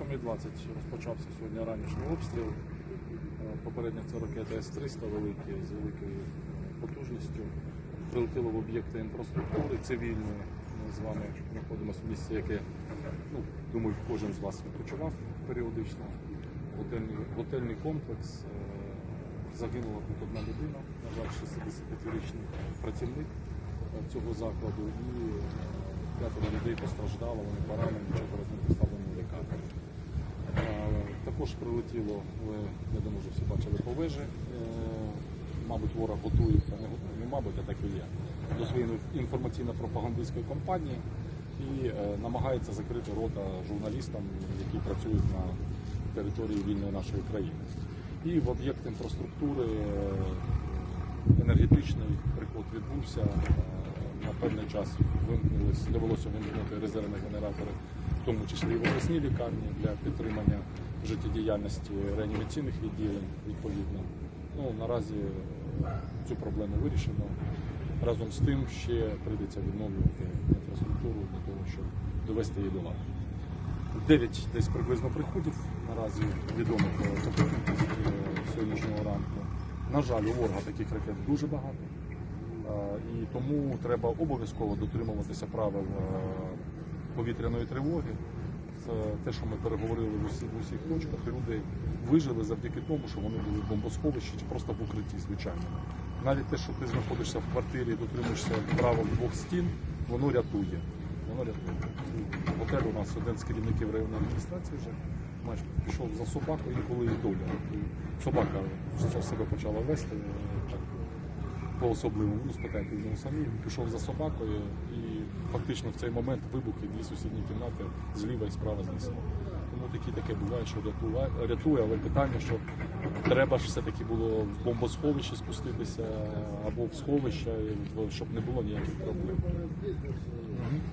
7.20 розпочався сьогодні ранішній обстріл. Е, Попередньо це ракета С-300 великі, з великою е, потужністю. Прилетіло в об'єкти інфраструктури цивільної. Ми з вами знаходимося в місці, яке, ну, думаю, кожен з вас відпочивав періодично. Готельний, готельний комплекс. Е, Загинула тут одна людина, на жаль, 65-річний працівник цього закладу, і п'ятеро людей постраждало, вони поранені, прилетіло, я думаю, вже всі бачили по вежі. Е, Мабуть, ворог готується, не готує, не мабуть, а так і є, до своєї інформаційно-пропагандистської кампанії і е, намагається закрити рота журналістам, які працюють на території вільної нашої країни. І в об'єкт інфраструктури е, енергетичний приход відбувся. На певний час довелося вимкнути резервні генератори, в тому числі і в обласній лікарні для підтримання життєдіяльності реанімаційних відділень відповідно. Ну, наразі цю проблему вирішено. Разом з тим ще прийдеться відновлювати інфраструктуру для того, щоб довести її до ладу. Дев'ять десь приблизно приходів наразі відомих е, таку е, сьогоднішнього ранку. На жаль, у ворога таких ракет дуже багато. Е, І тому треба обов'язково дотримуватися правил е, повітряної тривоги. Це те, що ми переговорили в усіх, в усіх точках. Люди вижили завдяки тому, що вони були в бомбосховищі чи просто в укритті, звичайно. Навіть те, що ти знаходишся в квартирі і дотримуєшся правил двох стін, воно рятує. Воно рятує. Готель у нас один з керівників районної адміністрації вже майже пішов за собакою, інколи і доля. І собака себе почала вести е, так, по-особливому, ну спитайте в самі, пішов за собакою і фактично в цей момент вибухи дві сусідні кімнати зліва і справа знесло. Тому такі таке буває, що рятує, рятує, але питання, що треба ж все-таки було в бомбосховище спуститися або в сховище, щоб не було ніяких проблем.